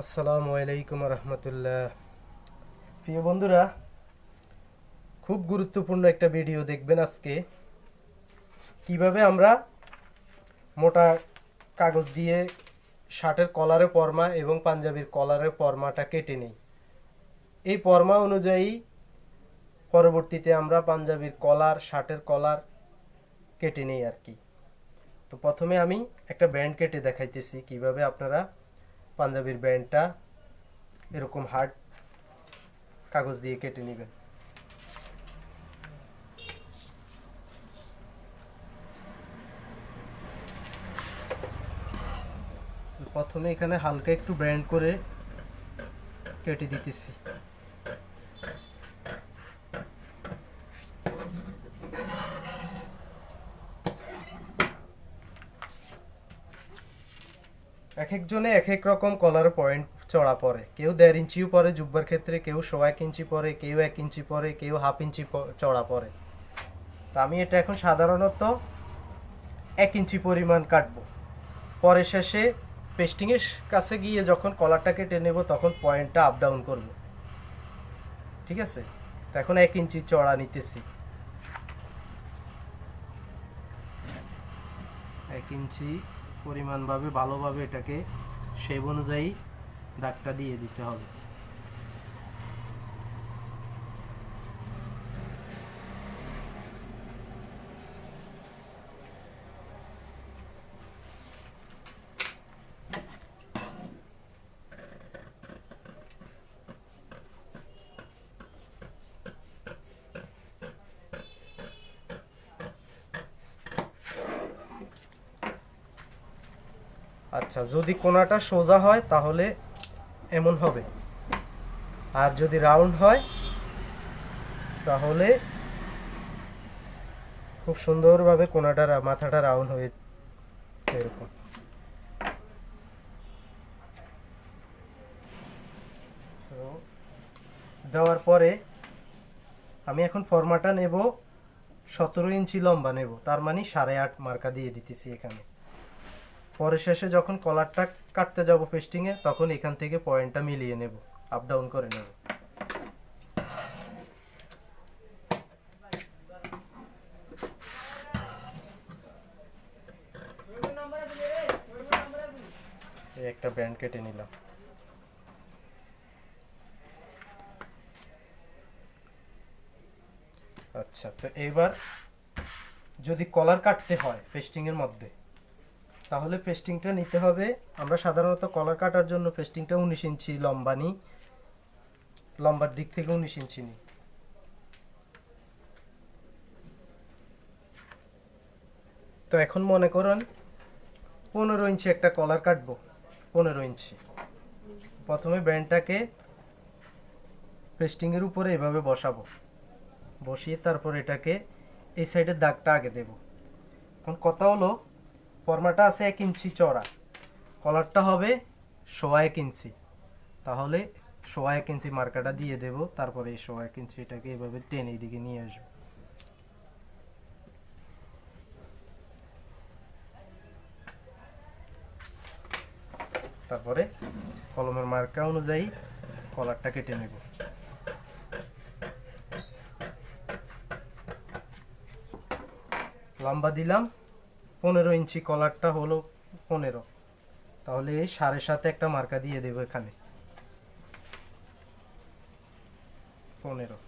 আসসালামু আলাইকুম রহমতুল্লাহ। প্রিয় বন্ধুরা, খুব গুরুত্বপূর্ণ একটা ভিডিও দেখবেন আজকে। কীভাবে আমরা মোটা কাগজ দিয়ে শার্টের কলারে পরমা এবং পাঞ্জাবির কলারে পরমাটা কেটে নিই। এই পরমা অনুযায়ী পরবর্তীতে আমরা পাঞ্জাবির কলার, শার্টের কলার কেটে নিই আর কি। তো প্রথমে আমি একটা ব্যান্ড কেটে দেখাইতেছি কীভাবে আপনারা পাঞ্জাবির ব্যান্ডটা এরকম হার্ড কাগজ দিয়ে কেটে নেবেন প্রথমে এখানে হালকা একটু ব্র্যান্ড করে কেটে দিতেছি। এক একজনে এক এক রকম কলার পয়েন্ট চড়া পরে। কেউ দেড় ইঞ্চিও পরে জুব্বার ক্ষেত্রে, কেউ সোয়া এক ইঞ্চি পরে, কেউ এক ইঞ্চি পরে, কেউ হাফ ইঞ্চি চড়া পরে। তা আমি এটা এখন সাধারণত এক ইঞ্চি পরিমাণ কাটবো। পরে শেষে পেস্টিংয়ের কাছে গিয়ে যখন কলারটাকে কেটে নেব, তখন পয়েন্টটা আপ ডাউন করব। ঠিক আছে? তো এখন এক ইঞ্চি চড়া নিতেছি। এক ইঞ্চি পরিমাণভাবে ভালোভাবে এটাকে সেই অনুযায়ী দাগটা দিয়ে দিতে হবে। আচ্ছা যদি কোনাটা সোজা হয় তাহলে এমন হবে। আর যদি রাউন্ড হয়, তাহলে খুব সুন্দরভাবে কোনাটা, মাথাটা রাউন্ড হয়ে এরকম। দেওয়ার পরে আমি এখন ফর্মাটা নেব, সতেরো ইঞ্চি লম্বা নেব, তার মানে সাড়ে আট মার্কা দিয়ে দিতেছি এখানে। পরে শেষে যখন কলারটা কাটতে যাব পেস্টিংয়ে তখন এখান থেকে পয়েন্টটা মিলিয়ে নেব। আপ ডাউন করে নেব। একটা ব্যান্ড কেটে নিলাম। আচ্ছা তো এবার যদি কলার কাটতে হয় পেস্টিংয়ের মধ্যে তাহলে পেস্টিংটা নিতে হবে। আমরা সাধারণত কলার কাটার জন্য পেস্টিংটা উনিশ ইঞ্চি লম্বা নিই। লম্বার দিক থেকে উনিশ ইঞ্চি নিই। তো এখন মনে করুন, পনেরো ইঞ্চি একটা কলার কাটবো। পনেরো ইঞ্চি। প্রথমে ব্যান্ডটাকে পেস্টিংয়ের উপরে এভাবে বসাবো। বসিয়ে তারপর এটাকে এই সাইডের দাগটা আগে দেব। এখন কথা হলো ফর্মাটা আছে এক ইঞ্চি চড়া কলারটা হবে সোয়া এক ইঞ্চি। তাহলে সোয়া এক ইঞ্চি মার্কাটা দিয়ে দেব, তারপরে এই সোয়া এক ইঞ্চি এটাকে এভাবে টেনে দিকে নিয়ে আসব। তারপরে কলমের মার্কা অনুযায়ী কলারটা কেটে নেব। লম্বা দিলাম পনেরো ইঞ্চি কলারটা হলো পনেরো। তাহলে সাড়ে সাথে একটা মার্কা দিয়ে দেবো এখানে। পনেরো।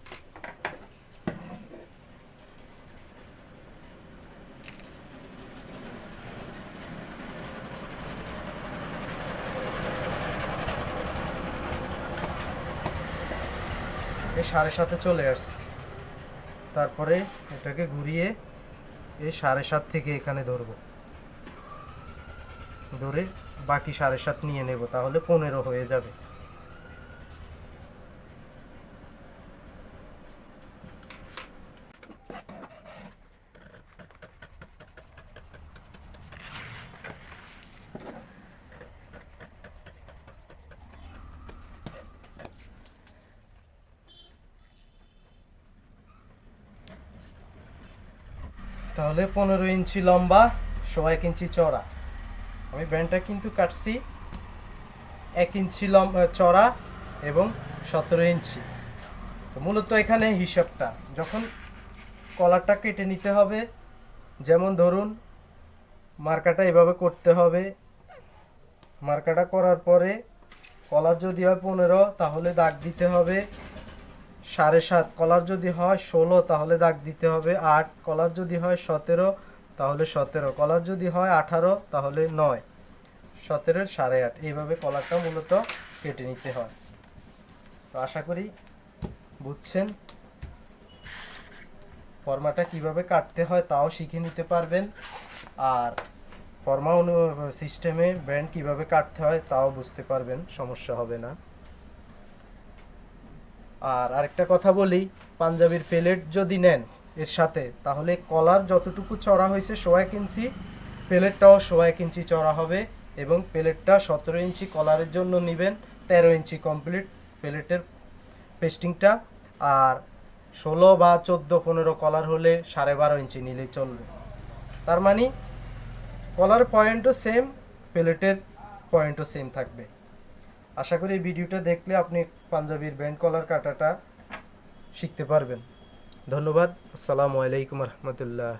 সাড়ে সাথে চলে আসছে। তারপরে এটাকে ঘুরিয়ে এই সাড়ে সাত থেকে এখানে ধরব। ধরে বাকি সাড়ে সাত নিয়ে নেব, তাহলে পনেরো হয়ে যাবে। তাহলে পনেরো ইঞ্চি লম্বা, সোয়া এক ইঞ্চি চড়া আমি ব্যান্ডটা কিন্তু কাটছি এক ইঞ্চি লম চড়া এবং সতেরো ইঞ্চি। তো মূলত এখানে হিসাবটা, যখন কলারটা কেটে নিতে হবে, যেমন ধরুন মার্কাটা এভাবে করতে হবে। মার্কাটা করার পরে কলার যদি হয় পনেরো, তাহলে দাগ দিতে হবে। সাড়ে সাত কলার যদি হয় ষোলো, তাহলে দাগ দিতে হবে আট। কলার যদি হয় সতেরো, তাহলে সতেরো। কলার যদি হয় আঠারো, তাহলে নয়। সতেরোর সাড়ে আট। এইভাবে কলারটা মূলত কেটে নিতে হয়। তো আশা করি বুঝছেন ফর্মাটা কীভাবে কাটতে হয় তাও শিখে নিতে পারবেন। আর ফর্মা অনু সিস্টেমে ব্র্যান্ড কীভাবে কাটতে হয় তাও বুঝতে পারবেন, সমস্যা হবে না। আর আরেকটা কথা বলি, পাঞ্জাবির প্লেট যদি নেন এর সাথে, তাহলে কলার যতটুকু চড়া হয়েছে সোয়া এক ইঞ্চি প্লেটটাও সোয়া এক ইঞ্চি চড়া হবে এবং প্লেটটা সতেরো ইঞ্চি কলারের জন্য নেবেন, তেরো ইঞ্চি কমপ্লিট প্লেটের পেস্টিংটা আর ষোলো বা চোদ্দ, পনেরো কলার হলে সাড়ে বারো ইঞ্চি নিলেই চলবে। তার মানে কলার পয়েন্টও সেম প্লেটের পয়েন্টও সেম থাকবে। আশা করি ভিডিওটা দেখলে আপনি পাঞ্জাবির ব্যান্ড কলার কাটাটা শিখতে পারবেন। ধন্যবাদ। আসসালামু আলাইকুম রহমতুল্লাহ।